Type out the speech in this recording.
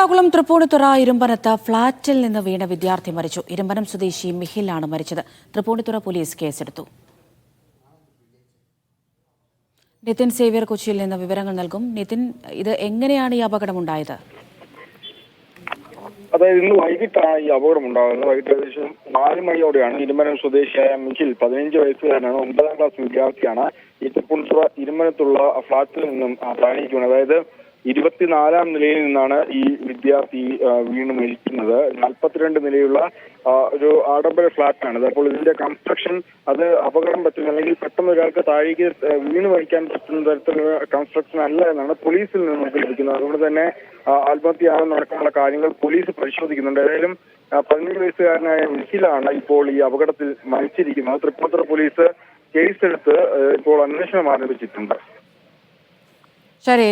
എറണാകുളം തൃപ്പൂണിത്തുറ ഇരുമ്പനത്ത് ഫ്ളാറ്റിൽ നിന്ന് വീണ വിദ്യാർത്ഥി മരിച്ചു. ഇരുമ്പനം സ്വദേശി മിഹിലാണ് മരിച്ചത്. തൃപ്പൂണിത്തുറ പോലീസ് കേസെടുത്തു. നിതിൻ സേവ്യർ കൊച്ചിയിൽ നിന്ന് വിവരങ്ങൾ നൽകും. നിതിൻ ഇത് എങ്ങനെയാണ് ഈ അപകടം അപകടമുണ്ടായത്? അതായത് ഇന്ന് വൈകിട്ടാണ് ഈ അപകടം ഉണ്ടാകുന്നത് വൈകിട്ട് ഏകദേശം നാല് മണിയോടെയാണ് ഇരുമനം സ്വദേശിയായ മിഖിൽ പതിനഞ്ച് വയസ്സുകാരനാണ് ഒമ്പതാം ക്ലാസ് വിദ്യാർത്ഥിയാണ് ഈ തൃപ്പൂണിത്തുറ ഇരുമനത്തുള്ള ഫ്ളാറ്റിൽ നിന്നും താഴേക്ക് അതായത് ഇരുപത്തിനാലാം നിലയിൽ നിന്നാണ് ഈ വിദ്യാർത്ഥി വീണ് മരിക്കുന്നത്. നാൽപ്പത്തിരണ്ട് നിലയുള്ള ഒരു ആഡംബര ഫ്ളാറ്റാണിത് അപ്പോൾ ഇതിന്റെ കൺസ്ട്രക്ഷൻ അത് അപകടം പറ്റുന്ന അല്ലെങ്കിൽ പെട്ടെന്ന് ഒരാൾക്ക് താഴേക്ക് വീണ് മരിക്കാൻ പറ്റുന്ന തരത്തിലുള്ള കൺസ്ട്രക്ഷൻ അല്ല എന്നാണ് പോലീസിൽ നിന്ന് നമുക്ക് ലഭിക്കുന്നത് അതുകൊണ്ട് തന്നെ ആത്മഹത്യയാണെന്ന് നടക്കാനുള്ള കാര്യങ്ങൾ പോലീസ് പരിശോധിക്കുന്നുണ്ട്. ഏതായാലും പതിനേഴ് വയസ്സുകാരനായ നിഖിലാണ് ഇപ്പോൾ ഈ അപകടത്തിൽ മരിച്ചിരിക്കുന്നത്. തൃപ്പൂണിത്തുറ പോലീസ് കേസെടുത്ത് ഇപ്പോൾ അന്വേഷണം ആരംഭിച്ചിട്ടുണ്ട്. ശരി